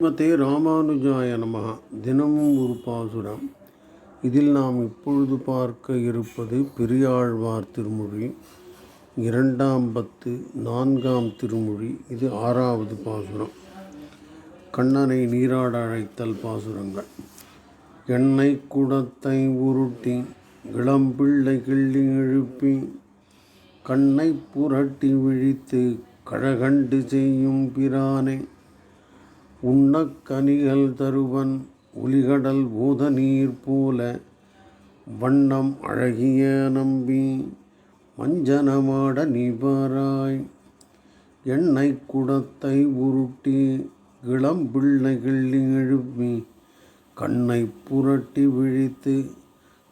ஸ்ரீமதே ராமானுஜாய நமகா தினமும் ஒரு பாசுரம். இதில் நாம் இப்பொழுது பார்க்க இருப்பது பெரியாழ்வார் திருமொழி. இரண்டாம் பத்து நான்காம் திருமொழி. இது ஆறாவது பாசுரம். கண்ணனை நீராட அழைத்தல் பாசுரங்கள். எண்ணெய் குடத்தை உருட்டி இளம்பிள்ளை கிள்ளி எழுப்பி கண்ணை புரட்டி விழித்து கழகண்டு செய்யும் பிரானை உண்ணக்கனிகள் தருவன் ஒலிகடல் ஊத நீர் போல வண்ணம் அழகிய நம்பி மஞ்சனமாட நிபாராய் எண்ணெய் குடத்தை உருட்டி இளம் கிள்ளி எழுப்பி கண்ணை புரட்டி விழித்து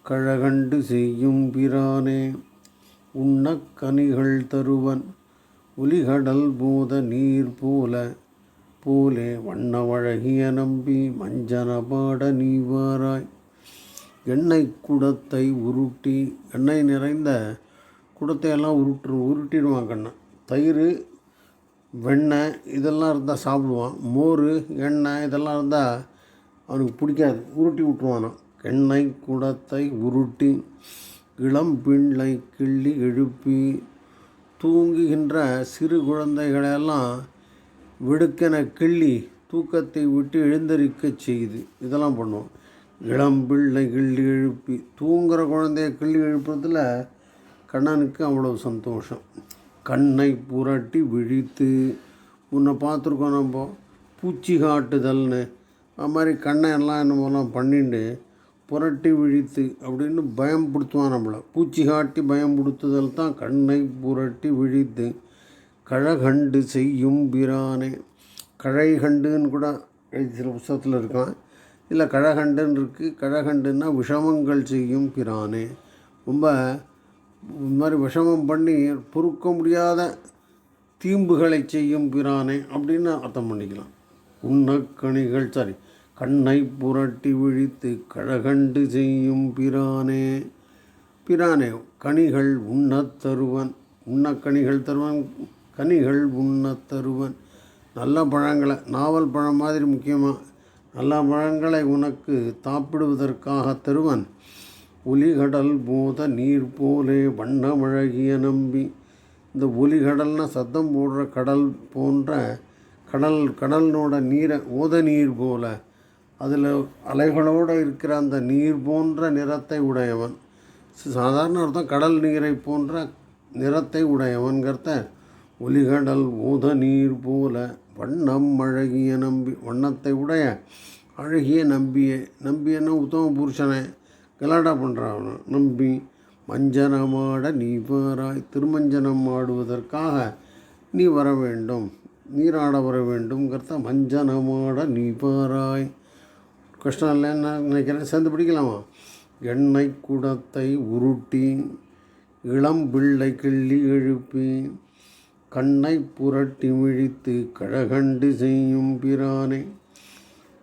கழகண்டு செய்யும் பிரானே. உண்ணக்கனிகள் தருவன் ஒலிகடல் போத நீர் போல போலே வண்ணமழகிய நம்பி மஞ்சனபாட நீவாராய். எண்ணெய் குடத்தை உருட்டி எண்ணெய் நிறைந்த குடத்தையெல்லாம் உருட்டு உருட்டிடுவான் கண்ணை. தயிர் வெண்ணெய் இதெல்லாம் இருந்தால் சாப்பிடுவான். மோர் எண்ணெய் இதெல்லாம் இருந்தால் அவனுக்கு பிடிக்காது. உருட்டி விட்ருவானான் எண்ணெய் குடத்தை உருட்டி இளம் பிள்ளை கிள்ளி எழுப்பி தூங்குகின்ற சிறு குழந்தைகளெல்லாம் விடுக்கென கிள்ளி தூக்கத்தை விட்டு எழுந்தரிக்கச் செய்யுது இதெல்லாம் பண்ணுவோம். இளம் பிள்ளை கிள்ளி எழுப்பி தூங்குகிற குழந்தைய கிள்ளி எழுப்புறதுல கண்ணனுக்கு அவ்வளோ சந்தோஷம். கண்ணை புரட்டி விழித்து உன்னை பார்த்துருக்கோம் நம்ம பூச்சி காட்டுதல்னு. அது மாதிரி கண்ணை எல்லாம் என்னமோலாம் பண்ணிட்டு புரட்டி விழித்து அப்படின்னு பயம் பிடித்துவான் நம்மளை. பூச்சி காட்டி பயம் பிடித்துதல் தான் கண்ணை புரட்டி விழித்து கழகண்டு செய்யும் பிரானே. கழைகண்டுன்னு கூட எழுதி சில புஸ்தகத்தில் இருக்கான் இல்லை கழகண்டுன்னு இருக்குது கழகண்டுன்னா விஷமங்கள் செய்யும் பிரானே. ரொம்ப இந்த மாதிரி விஷமம் பண்ணி பொறுக்க முடியாத தீம்புகளை செய்யும் பிரானே அப்படின்னு அர்த்தம் பண்ணிக்கலாம். உண்ணக்கணிகள் சாரி கண்ணை புரட்டி விழித்து கழகண்டு செய்யும் பிரானே. பிரானே கனிகள் உண்ணத் தருவன். உண்ணக்கணிகள் தருவன் கனிகள் உண்ண தருவன். நல்ல பழங்களை நாவல் பழம் மாதிரி முக்கியமாக நல்ல பழங்களை உனக்கு தாப்பிடுவதற்காக தருவன். ஒலிகடல் போத நீர் போலே வண்ணமழகிய நம்பி இந்த ஒலிகடல்னா சத்தம் போடுற கடல் போன்ற கடல் கடலினோட நீரை ஓத நீர் போல அதில் அலைகளோடு இருக்கிற அந்த நீர் போன்ற நிறத்தை உடையவன். சாதாரண அர்த்தம் கடல் நீரை போன்ற நிறத்தை உடையவன்கிறத ஒலிகடல் ஊத நீர் போல வண்ணம் அழகிய நம்பி வண்ணத்தை உடைய அழகிய நம்பிய நம்பியன்னா உத்தம புருஷனை கலாடா பண்ணுறான் நம்பி மஞ்சனமாட நீ பாராய் திருமஞ்சனம் ஆடுவதற்காக நீ வர வேண்டும் நீராட வர வேண்டும்ங்கிறத மஞ்சனமாட நீ பாராய் கஷ்டம் இல்லைன்னு நினைக்கிறேன்? சேர்ந்து பிடிக்கலாமா? எண்ணெய் குடத்தை உருட்டி இளம் பிள்ளை கிள்ளி எழுப்பி கண்ணை புரட்டி விழித்து கழகண்டு செய்யும் பிரானே.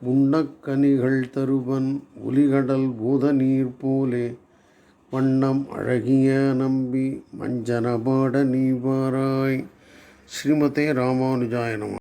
உண்ணக்கனிகள் தருவன் ஒலிகடல் பூத நீர் போலே. வண்ணம் அழகிய நம்பி மஞ்சனபாட நீவாராய் ஸ்ரீமதே ராமானுஜாயனம்